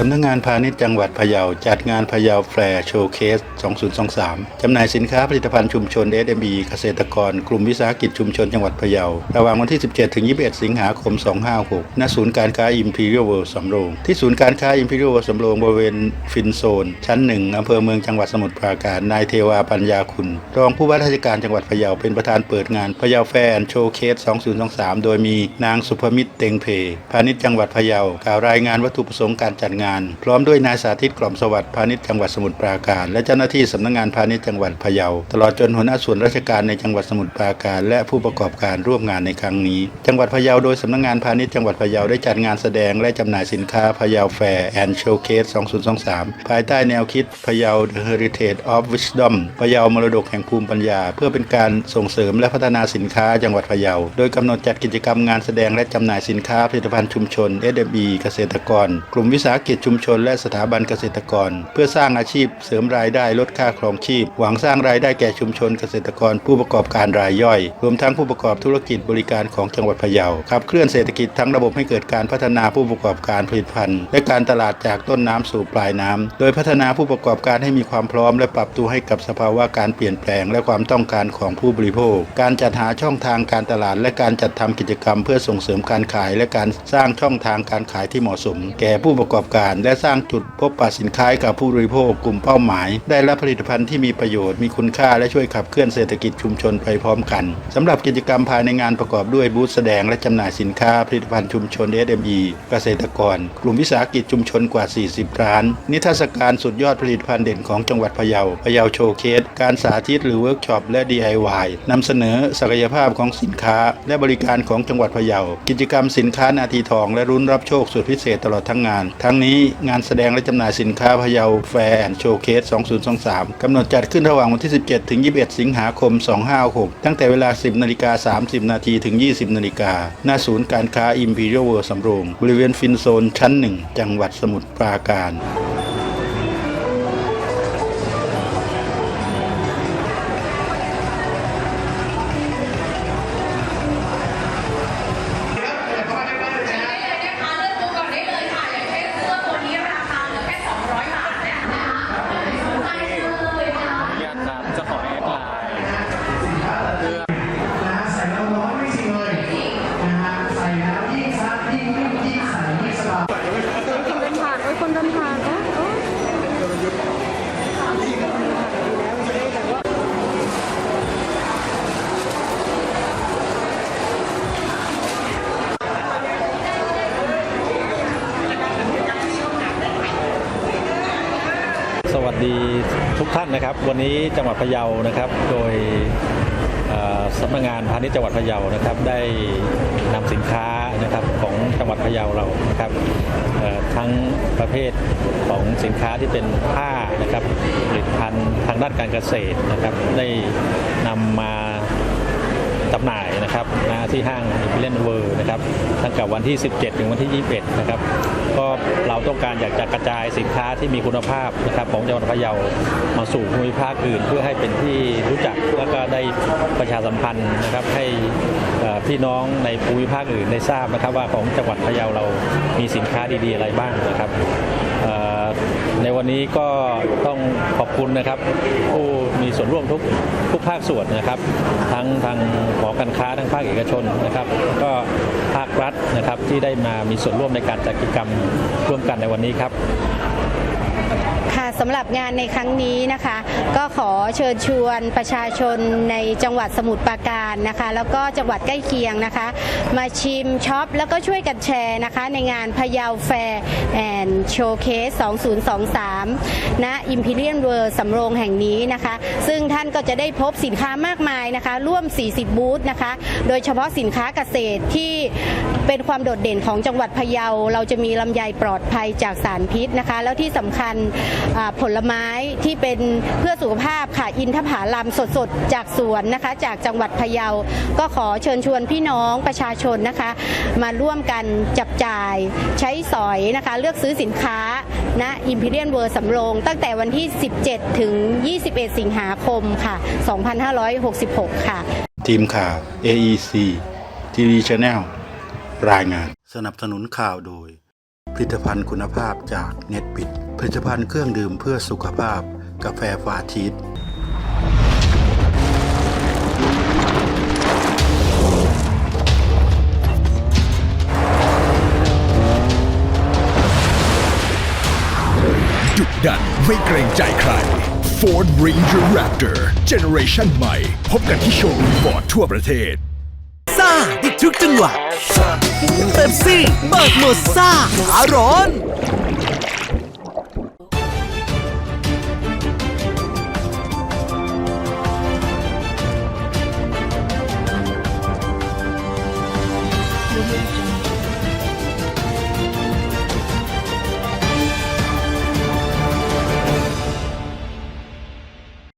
สำนักงานพาณิชย์จังหวัดพะเยาจัดงานพะเยาแฟร์โชว์เคส 2023 จำหน่ายสินค้าผลิตภัณฑ์ชุมชน SME เกษตรกร กลุ่มวิสาหกิจชุมชนจังหวัดพะเยา ระหว่างวันที่ 17 ถึง 21 สิงหาคม 256 ณ ศูนย์การค้า Imperial World สำโรง ที่ศูนย์การค้า Imperial World สำโรงบริเวณฟินโซน ชั้น 1 อำเภอเมืองจังหวัดสมุทรปราการ นายเทวาปัญญาคุณ รองผู้ว่าราชการจังหวัดพะเยาเป็นประธานเปิดงานพะเยาแฟร์โชว์เคส 2023 โดยมีนางสุภมิตรเต็งเพ พาณิชย์จังหวัดพะเยากล่าวรายงานวัตถุประสงค์การจัดงานพร้อมด้วยนายสาธิตกล่อมสวัสดิ์พาณิชย์จังหวัดสมุทรปราการ และเจ้าหน้าที่สำนักงานพาณิชย์จังหวัดพะเยาตลอดจนหัวหน้าส่วนราชการในจังหวัดสมุทรปราการ และผู้ประกอบการร่วมงานในครั้งนี้ จังหวัดพะเยาโดยสำนักงานพาณิชย์จังหวัดพะเยาได้จัดงานแสดงและจำหน่ายสินค้าพะเยาแฟร์แอนด์โชว์เคส 2023 ภายใต้แนวคิดพะเยา The Heritage of Wisdom พะเยามรดกแห่งภูมิปัญญา เพื่อเป็นการส่งเสริมและพัฒนาสินค้าจังหวัดพะเยา โดยกำหนดจัดกิจกรรมงานแสดงและจำหน่ายสินค้าผลิตภัณฑ์ชุมชน SME เกษตรกร กลุ่มวิสาหกิจชุมชน และสถาบันเกษตรกร เพื่อสร้างอาชีพเสริมรายได้ลดค่าครองชีพ หวังสร้างรายได้แก่ชุมชนเกษตรกร ผู้ประกอบการรายย่อย รวมทั้งผู้ประกอบธุรกิจบริการของจังหวัดพะเยาขับเคลื่อนเศรษฐกิจทั้งระบบให้เกิดการพัฒนาผู้ประกอบการผลิตภัณฑ์ และการตลาดจากต้นน้ำสู่ปลายน้ำโดยพัฒนาผู้ประกอบการให้มีความพร้อม และปรับตัวให้กับสภาวะการเปลี่ยนแปลง และความต้องการของผู้บริโภค การจัดหาช่องทางการตลาด และการจัดทำกิจกรรม เพื่อส่งเสริมการขาย และการสร้างช่องทางการขายที่เหมาะสม แก่ผู้ประกอบการและสร้างจุดพบปะสินค้ากับผู้บริโภคกลุ่มเป้าหมาย ได้รับผลิตภัณฑ์ที่มีประโยชน์มีคุณค่าและช่วยขับเคลื่อนเศรษฐกิจชุมชนไปพร้อมกันสำหรับกิจกรรมภายในงานประกอบด้วยบูธแสดงและจำหน่ายสินค้าผลิตภัณฑ์ชุมชน SME เกษตรกร กลุ่มวิสาหกิจชุมชนกว่า 40 ร้าน นิทรรศการสุดยอดผลิตภัณฑ์เด่นของจังหวัดพะเยาพะเยาโชว์เคส การสาธิตหรือเวิร์กช็อปและ DIY นำเสนอศักยภาพของสินค้า และบริการของจังหวัดพะเยากิจกรรมสินค้านาทีทองและรุ้นรับโชคสุดพิเศษตลอดทั้งงาน ทั้งนี้งานแสดงและจำหน่ายสินค้าพะเยาแฟร์แอนด์โชว์เคส 2023 กำหนดจัดขึ้นระหว่างวันที่ 17 ถึง 21 สิงหาคม 2566ตั้งแต่เวลา 10 นาฬิกา 30 นาทีถึง 20 นาฬิกาหน้าศูนย์การค้า Imperial World สำโรง บริเวณฟินโซนชั้น 1 จังหวัดสมุทรปราการ วัสดีทุกท่านนะครับ วันนี้จังหวัดพะเยานะครับ โดยสำนักงานพาณิชย์จังหวัดพะเยานะครับ ได้นำสินค้านะครับของจังหวัดพะเยาเรานะครับทั้งประเภทของสินค้าที่เป็นผ้านะครับผลิตภัณฑ์ทางด้านการเกษตรนะครับ ได้นำมา จำหน่ายนะครับนะที่ห้างอิมพีเรียนเวิร์นะครับตั้งแต่วันที่ 17 ถึงวันที่ 21 นะครับ ก็เราต้องการอยากจะกระจายสินค้าที่มีคุณภาพนะครับของจังหวัดพะเยามาสู่ภูมิภาคอื่น เพื่อให้เป็นที่รู้จักแล้วก็ได้ประชาสัมพันธ์นะครับให้พี่น้องในภูมิภาคอื่นได้ทราบนะครับ ว่าของจังหวัดพะเยาเรามีสินค้าดีๆอะไรบ้างนะครับ วันนี้ก็ต้องขอบคุณนะครับ ผู้มีส่วนร่วมทุกทุกภาคส่วนนะครับ ทั้งทางหอการค้าทั้งภาคเอกชนนะครับ ก็ภาครัฐนะครับที่ได้มามีส่วนร่วมในการจัดกิจกรรมร่วมกันในวันนี้ครับ สำหรับงานในครั้งนี้นะคะ ก็ขอเชิญชวนประชาชนในจังหวัดสมุทรปราการนะคะ แล้วก็จังหวัดใกล้เคียงนะคะ มาชิมช็อปแล้วก็ช่วยกันแชร์นะคะ ในงานพะเยาแฟร์แอนด์โชว์เคส 2023ณ Imperial World สำโรงแห่งนี้นะคะ ซึ่งท่านก็จะได้พบสินค้ามากมายนะคะ ร่วม 40 บูธนะคะ โดยเฉพาะสินค้าเกษตรที่เป็นความโดดเด่นของจังหวัดพะเยา เราจะมีลำไยปลอดภัยจากสารพิษนะคะ แล้วที่สำคัญอ่าผลไม้ที่เป็นเพื่อสุขภาพค่ะอินทผลัมสดๆ จากสวนนะคะ จากจังหวัดพะเยา ก็ขอเชิญชวนพี่น้องประชาชนนะคะ มาร่วมกันจับจ่ายใช้สอยนะคะ เลือกซื้อสินค้าณอิมพีเรียนเวอร์สำโรง ตั้งแต่วันที่ 17 ถึง 21 สิงหาคมค่ะ 2566 ค่ะ ทีมข่าว AEC TV Channel รายงาน สนับสนุนข่าวโดย ผลิตภัณฑ์คุณภาพจากเน็ตปิดผลิตภัณฑ์เครื่องดื่มเพื่อสุขภาพ กาแฟฟาชีสดุดันไม่เกรงใจใคร Ford Ranger Raptor Generation ใหม่ พบกันที่โชว์รูมฟอร์ดทั่วประเทศ ได้ทุกจังหวะเป๊ปซี่เปิดโหมดซ่าอาร้อน